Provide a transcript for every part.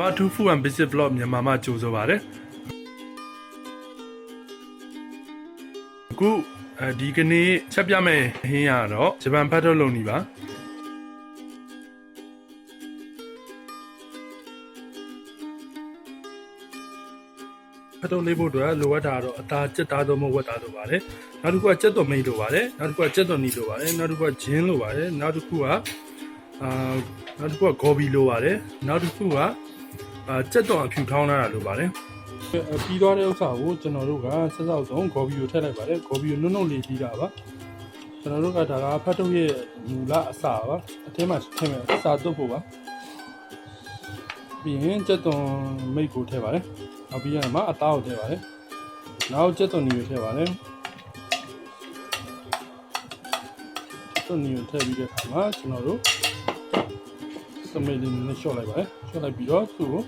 ဘာ2 food and business vlog မြန်မာမှာကြိုဆိုပါရစေအခုအဲဒီကနေ့ချက်ပြမယ့်ဟင်းရတော့ဂျပန်ဖတ်ထုတ်လုပ်နေပါဖတ်ထုတ်လေးဖို့အတွက်လိုအပ်တာတော့အသားစက်သားတော့မဟုတ်ဝက်သားတော့ပါတယ်နောက်တစ်ခုကစက်တော်မိတ်လိုပါတယ်နောက်တစ်ခုကစက်တော်နီလိုပါတယ်နောက်တစ်ခုကဂျင်းလိုပါတယ်နောက်တစ်ခုကအာနောက်တစ်ခုကဂေါ်ဘီလိုပါတယ်နောက်တစ်ခုက အာစက်တော်အဖြူထောင်းလာတာလိုပါတယ်ပြီးသွားတဲ့ဥစ္စာကိုကျွန်တော်တို့ကဆက်စောက်ဆုံးဂေါ်ဘီကိုထည့်လိုက်ပါတယ်ဂေါ်ဘီကိုနုံနုံလေးပြီးတာပါကျွန်တော်တို့ကဒါကဖတ်ထုတ်ရဲ့မူလအစာပါအထဲမှာထည့်မယ်အစာတုပ်ဖို့ပါပြီးရင်စက်တော်မိတ်ကိုထည့်ပါတယ်နောက်ပြီးရမှာအသားကိုထည့်ပါတယ်နောက်စက်တော်နီကိုထည့်ပါတယ်စက်တော်နီကိုထည့်ပြီးတဲ့အခါမှာကျွန်တော်တို့ စမိတ်လေးနဲ့ရှော့လိုက်ပါတယ်ရှော့လိုက်ပြီးတော့သူ့ကို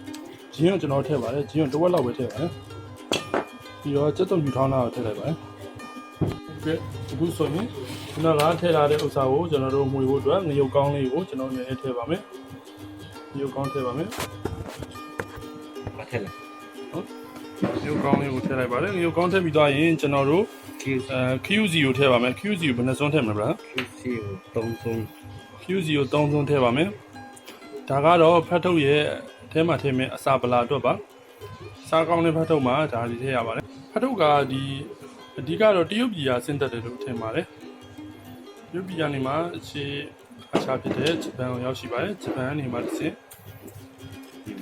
ဂျင်းကိုကျွန်တော်ထည့်ပါတယ်ဂျင်းကိုတစ်ဝက်လောက်ပဲထည့်ပါတယ်ပြီးတော့စက်တော်ယူထောင်းတာကိုထည့်လိုက်ပါတယ်ကဲအခုဆိုရင်ခုနကထည့်ထားတဲ့ဥစ္စာကိုကျွန်တော်တို့မှွေဖို့အတွက်ငရုတ်ကောင်းလေးကိုကျွန်တော်နည်းနည်းထည့်ပါမယ်ငရုတ်ကောင်းထည့်ပါမယ်မထက်လားငရုတ်ကောင်းလေးကိုထည့်လိုက်ပါတယ်ငရုတ်ကောင်းထည့်ပြီးသွားရင်ကျွန်တော်တို့ကျူအဲ QZ ကိုထည့်ပါမယ် QZ ကိုဘယ်နှစွန်းထည့်မလဲဗျာကျူစီကိုသုံးဆုံး QZ ကို3စွန်းထည့်ပါမယ် ဒါကတော့ဖတ်ထုတ်ရဲ့အထဲမှာထည့်မယ်အစာပလာအတွက်ပါစားကောင်းတဲ့ဖတ်ထုတ်မှာဒါလေးထည့်ရပါတယ်ဖတ်ထုတ်ကဒီအဓိကတော့တရုတ်ပြည်ကဆင်းသက်တယ်လို့ထင်ပါတယ်တရုတ်ပြည်ကနေမှအခြေအခြားဖြစ်တဲ့ဂျပန်ကိုရောက်ရှိပါတယ်ဂျပန်ကနေမှတစ်ဆင့်ဒီ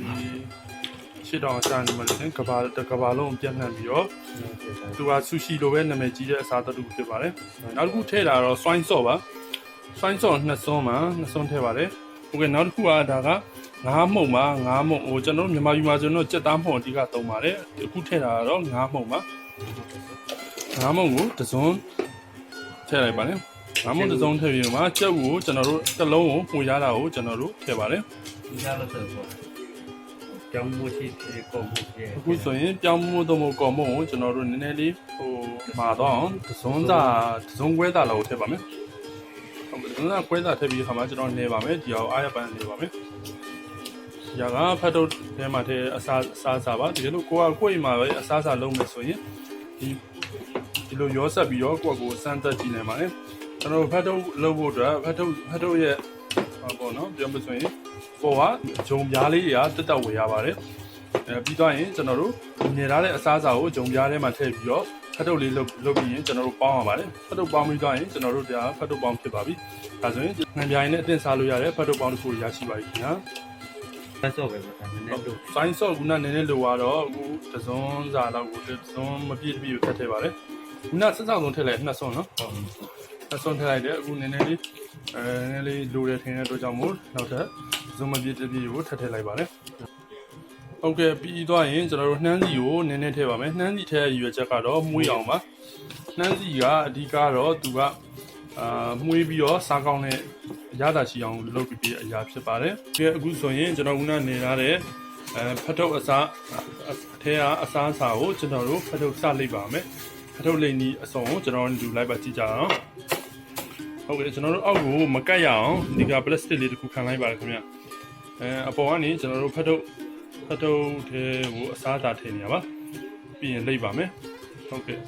ရှစ်တောင်အစားနေမှတစ်ဆင့်ကဘာတစ်ကဘာလုံးပြန့်နှံ့ပြီးတော့သူကဆူရှီလိုပဲနာမည်ကြီးတဲ့အစားတစ်ခုဖြစ်ပါတယ်။နောက်တစ်ခုထည့်တာတော့ swine sauce ပါ။ swine sauce နှစ်စွန်းပါနှစ်စွန်းထည့်ပါတယ်။ ဟုတ်ကဲ့နောက်တစ်ခုကဒါကငါးမှုန်ပါငါးမှုန်ဟိုကျွန်တော်တို့မြန်မာပြည်မှာကျွန်တော်ကြက်သားမှုန်အဓိကသုံးပါတယ်။အခုထည့်တာကတော့ငါးမှုန်ပါ။ငါးမှုန်ကိုတစ်စွန်းထည့်လိုက်ပါတယ်။ငါးမှုန်တစ်စွန်းထည့်ပြီးတော့မှကြက်ကိုကျွန်တော်တို့တစ်လုံးကိုပုံရတာကိုကျွန်တော်တို့ထည့်ပါတယ်ဒီလာလို့ဆိုတော့ကျောင်းမရှိသေးကောမှုသေး။အခုဆိုရင်ပြောင်းမှုသုံးမှုကော်မုံကိုကျွန်တော်တို့နည်းနည်းလေးဟိုမှာတော့အောင်တစ်စွန်းသာတစ်စွန်းခွဲသာလောက်ထည့်ပါမယ်။ ဟုတ်ကဲ့ဒါကကွဲတာထည့်ပြီးခါမှာကျွန်တော်နေပါမယ်ဒီအောင်အားရပန်းနေပါမယ်။ညာကဖတ်တော့ထဲမှာထဲအစားအစားစားပါတကယ်လို့ကိုကကိုယ့်အိမ်မှာပဲအစားစားလုပ်မယ်ဆိုရင်ဒီဒီလိုရောဆက်ပြီးတော့ကိုယ့်ကိုစမ်းသက်ကြည့်နေပါလေ။ကျွန်တော်ဖတ်တော့လုပ်ဖို့အတွက်ဖတ်တော့ဖတ်တော့ရဲ့ဟောပေါ့နော်ပြောမဆိုရင်ပေါ်ကဂျုံပြားလေးတွေကတက်တက်ဝေရပါတယ်။အဲပြီးတော့ရင်ကျွန်တော်တို့နေထားတဲ့အစားအစာကိုဂျုံပြားထဲမှာထည့်ပြီးတော့ ဖတ်တော့လေးလုပ်လုပ်ပြီးရင်ကျွန်တော်တို့ပေါင်းရပါတယ်။ဖတ်တော့ပေါင်းပြီးတော့ရင်ကျွန်တော်တို့ဒါဖတ်တော့ပေါင်းဖြစ်ပါပြီ။ဒါဆိုရင်ငံပြိုင်နဲ့အတင်စားလို့ရတဲ့ဖတ်တော့ပေါင်းတစ်ခုရရှိပါပြီခင်ဗျာ။ဆက်စောပဲပေါ့ဒါနည်းနည်းလို့ဆိုင်းဆော့ကနနည်းနည်းလိုတော့အခုတစုံစာတော့ကိုတစုံမပြည့်တပြည့်ထည့်ထည့်ပါလေခုနဆက်ဆောင်ဆုံးထည့်လိုက်နှစ်စုံနော်ဟုတ်နှစ်စုံထည့်လိုက်တယ်အခုနည်းနည်းလေးအဲနည်းနည်းလေးလိုတယ်ထင်တဲ့အတွက်ကြောင့်မို့နောက်ထပ်တစုံမပြည့်တပြည့်ကိုထည့်ထည့်လိုက်ပါလေ ဟုတ်ကဲ့ပြီးသွားရင်ကျွန်တော်တို့နှမ်းစီကိုနည်းနည်းထည့်ပါမယ်နှမ်းစီထည့်ရရွယ်ချက်ကတော့မှုအောင်ပါနှမ်းစီကအဓိကတော့သူကအာမှုပြီးတော့စားကောင်းတဲ့ရတာရှိအောင်လုပ်ပြီးပြအရာဖြစ်ပါတယ်။ဒီအခုဆိုရင်ကျွန်တော်ခုနနေရတဲ့အဲဖတ်ထုတ်အစားအထဲကအစားအစာကိုကျွန်တော်တို့ဖတ်ထုတ်စလိုက်ပါမယ်။ဖတ်ထုတ်လိမ့်ဒီအစုံကိုကျွန်တော်တို့လိုက်ပါကြည့်ကြအောင်။ဟုတ်ကဲ့ကျွန်တော်တို့အောက်ကိုမကတ်ရအောင်ဒီကပလတ်စတစ်လေးတစ်ခုခံလိုက်ပါရခင်ဗျ။အဲအပေါ်ကနေကျွန်တော်တို့ဖတ်ထုတ် ဖတ်ထုတ်ထဲကိုအစားအစာထည့်နေရပါ။ပြီးရင်လိမ့်ပါမယ်။ဟုတ်ကဲ့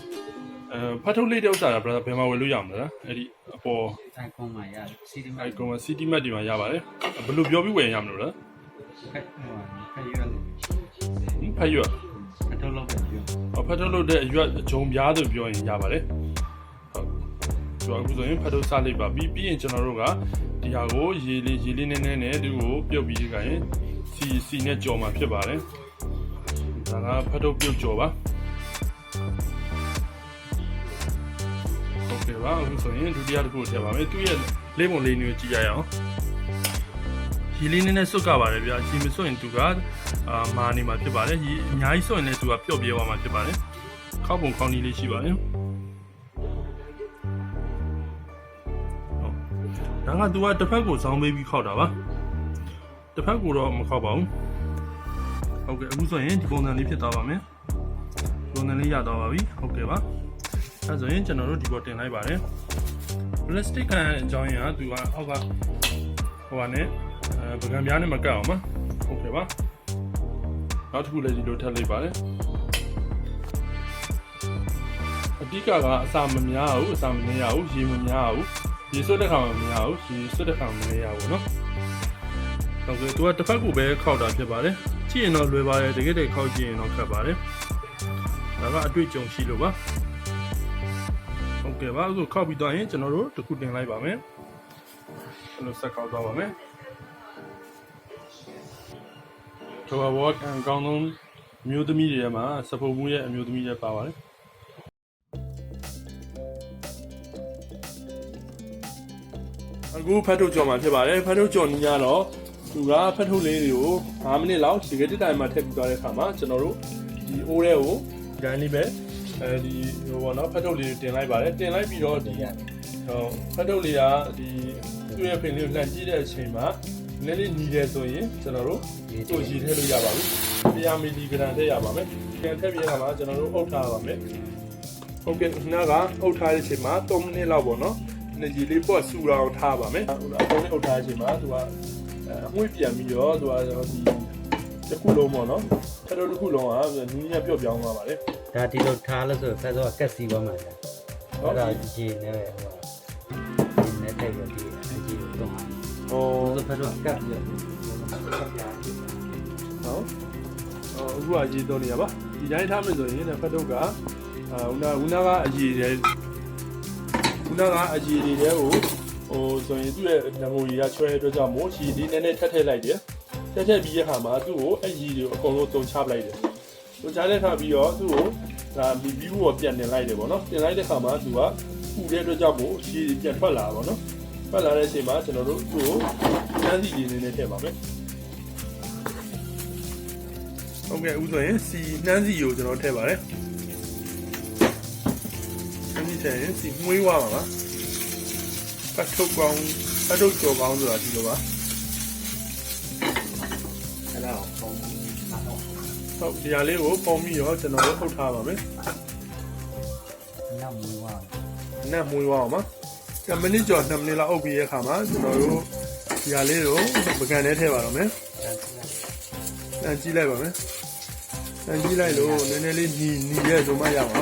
အဲဖတ်ထုတ်လိမ့်တဲ့ဥစ္စာကဘယ်မှာဝယ်လို့ရမလဲ။အဲ့ဒီအပေါ်တိုင်ကွန်မှာရစီဒီမအဲကောင်စီတီမတ်ဒီမှာရပါတယ်ဘယ်လိုပြောပြီးဝယ်ရမလို့လဲဖက်ဟိုဖက်ရွက်ဖတ်ရွက်အတော့လောက်ပဲပြောအဖတ်ထုတ်လို့တဲ့အရွက်အဂျုံပြားဆိုပြောရင်ရပါတယ် ဟုတ်ကျွန်တော်အခုဆိုရင်ဖတ်ထုတ်စလိုက်ပါပြီးပြီးရင်ကျွန်တော်တို့ကဒီဟာကိုရေလေးရေလေးနည်းနည်းနဲ့ဒီကိုပြုတ်ပြီးကြရင်စီစီနဲ့ကြော်မှာဖြစ်ပါတယ်ဒါကဖတ်ထုတ်ပြုတ်ကြော်ပါဟုတ်ကဲ့ပါအခုဆိုရင်ဒုတိယတစ်ခုထည့်ပါမယ်သူ့ရဲ့လေးပုံလေးမျိုးကြည့်ရအောင်ရီလေးနည်းနည်းစွတ်ကပါတယ်ဗျာရီမစွတ်ရင်သူကအာမာနေမှာဖြစ်ပါတယ်ရီအများကြီးစွတ်ရင်လည်းသူကပျော့ပြဲသွားမှာဖြစ်ပါတယ်ခောက်ပုံခေါင်းကြီးလေးရှိပါတယ် ဒါကသူကတစ်ဖက်ကိုဇောင်းပေးပြီးခောက်တာပါတစ်ဖက်ကိုတော့မခောက်ပါဘူးဟုတ်ကဲ့အခုဆိုရင်ဒီပုံစံလေးဖြစ်သွားပါမယ်ပုံစံလေးရသွားပါပြီဟုတ်ကဲ့ပါအဲဆိုရင်ကျွန်တော်တို့ဒီပေါ်တင်လိုက်ပါတယ် plastic ကန်အကြောင်းရင်းကသူကအောက်ကဟိုပါနဲ့အဲပကံပြားနဲ့မကတ်အောင်ပါဟုတ်ကဲ့ပါနောက်တစ်ခုလည်းဒီလိုထပ်လိုက်ပါတယ်အဓိကကအစာမများဘူးအစာမနေရဘူးရေမများဘူး ရေဆွတ်တဲ့ခါမှာမရဘူးရေဆွတ်တဲ့ခါမှာမရဘူးနော်ဟုတ်ကဲ့သူကတစ်ဖက်ကိုပဲခောက်တာဖြစ်ပါတယ်ကြည့်ရင်တော့လွယ်ပါတယ်တကယ်တည်းခောက်ကြည့်ရင်တော့ခက်ပါတယ်ဒါကအတွေ့အကြုံရှိလို့ပါဟုတ်ကဲ့ပါအခုခောက်ပြီးတော့ရင်ကျွန်တော်တို့တခုတင်လိုက်ပါမယ်အဲ့လိုဆက်ခောက်သွားပါမယ်ကျွန်တော် walk and ကောင်းဆုံးမျိုးသမီးတွေထဲမှာ support မှုရဲ့အမျိုးသမီးတွေပါပါတယ် အခုဖတ်ထုတ်ကြော်မှာဖြစ်ပါတယ်ဖတ်ထုတ်ကြော်နီးရတော့သူကဖတ်ထုတ်လေးတွေကို5မိနစ်လောက်ဒီကတစ်တိုင်မှာထည့်ပြီးသွားတဲ့အခါမှာကျွန်တော်တို့ဒီအိုးထဲကိုဒီတိုင်းလေးပဲအဲဒီဟိုဘောနော်ဖတ်ထုတ်လေးတွေတင်လိုက်ပါတယ်တင်လိုက်ပြီးတော့ဒီဟိုဖတ်ထုတ်လေးကဒီသူ့ရဲ့ဖင်လေးကိုလှန်ကြည့်တဲ့အချိန်မှာနည်းနည်းညီတယ်ဆိုရင်ကျွန်တော်တို့သူ့ရည်ထည့်လို့ရပါပြီ100မီလီဂရမ်ထည့်ရပါမယ်ပြန်ထည့်ပြီးတဲ့အခါမှာကျွန်တော်တို့အုပ်ထားပါမယ်ဟုတ်ကဲ့ခုနကအုပ်ထားတဲ့အချိန်မှာ3မိနစ်လောက်ပေါ့နော် နေကြီးလေးပေါ့ဆူအောင်ထားပါမယ်အကုန်လုံးအုပ်ထားတဲ့အချိန်မှာသူကအငွေ့ပြန်ပြီးတော့သူကဒီတစ်ခုလုံးပေါ့နော်ထပ်တော့တစ်ခုလုံးကနည်းနည်းပြော့ပြောင်းသွားပါတယ်ဒါဒီလိုထားလို့ဆိုဖက်တော့ကက်စီပါမှာလားဟုတ်အဲ့ကဲ့ဒါရေနဲ့ဟိုဒီနဲ့တိုက်ပြီးဒီအကြီးတော့ဟောဆိုဖက်တော့ကက်ပြီးတော့နော်အော်အခုအရေးတော့နေရပါဒီတိုင်းထားမယ်ဆိုရင်လည်းဖတ်တော့ကအာဦးနာဦးနာကအရေးတယ် ဦးနာကအရေးတွေကိုဟိုဆိုရင်သူ့ရဲ့နမိုကြီးကချွဲတဲ့အတွက်ကြောင့်မို့ရှည်လေးနည်းနည်းထက်ထက်လိုက်တယ်ထက်ထက်ပြီးရခါမှာသူ့ကိုအရေးတွေကိုအကုန်လုံးတုံချပလိုက်တယ်တုံချတဲ့ခါပြီးတော့သူ့ကိုဒါဘီဘီကိုပြန်တင်လိုက်တယ်ပေါ့နော်တင်လိုက်တဲ့ခါမှာသူကပူတဲ့အတွက်ကြောင့်မို့ရှည်ပြန်ထွက်လာတာပေါ့နော်ထွက်လာတဲ့အချိန်မှာကျွန်တော်တို့သူ့ကိုစမ်းစီရင်းနေနဲ့ထည့်ပါမယ်ဟုတ်ကဲ့ဥဆိုရင်စီနှမ်းစီကိုကျွန်တော်ထည့်ပါတယ်နှမ်းစီ ထည့်ရင်စီမွေးွားပါပါပတ်ထုတ်ကောင်းပတ်ထုတ်ကြော်ကောင်းဆိုတာဒီလိုပါအဲ့ဒါကိုပုံမှန်တော့ဟုတ်ဒီဟာလေးကိုပုံပြီးတော့ကျွန်တော်တို့ထုတ်ထားပါမယ်နောက်မူဝါနက်မွေးွားအောင်ပါ10မိနစ်ကျော်2မိနစ်လောက်အုပ်ပြီးရခါမှာကျွန်တော်တို့ဒီဟာလေးကိုပကံထဲထည့်ပါတော့မယ်တန်ကြည့်လိုက်ပါမယ်တန်ကြည့်လိုက်လို့နည်းနည်းလေးညီညီရဲဆိုမှရပါ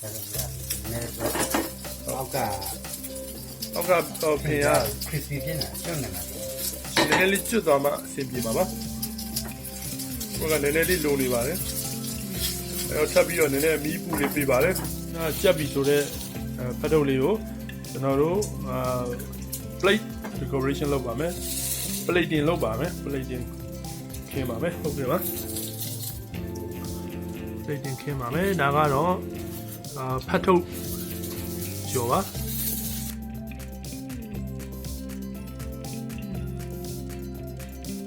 အဲ့ဒါနဲ့တော့အောက်ကအောက်ကတော့ဖင်ကခရစ်စပီဖြစ်နေကျွတ်နေတာနည်းနည်းလေးကျွတ်သွားမှအဆင်ပြေပါပါဟိုကနည်းနည်းလေးလိုနေပါတယ်အဲတော့ထပ်ပြီးတော့နည်းနည်းမီးပူလေးပေးပါတယ်အဲကြက်ပြီဆိုတော့ဖတ်ထုတ်လေးကိုကျွန်တော်တို့အာ plate decoration လုပ်ပါမယ် plating လုပ်ပါမယ် plating ခင်းပါမယ်ဟုတ်ကဲ့ပါ plating ခင်းပါမယ်ဒါကတော့ အာဖတ်ထုတ်ကျော်ပါ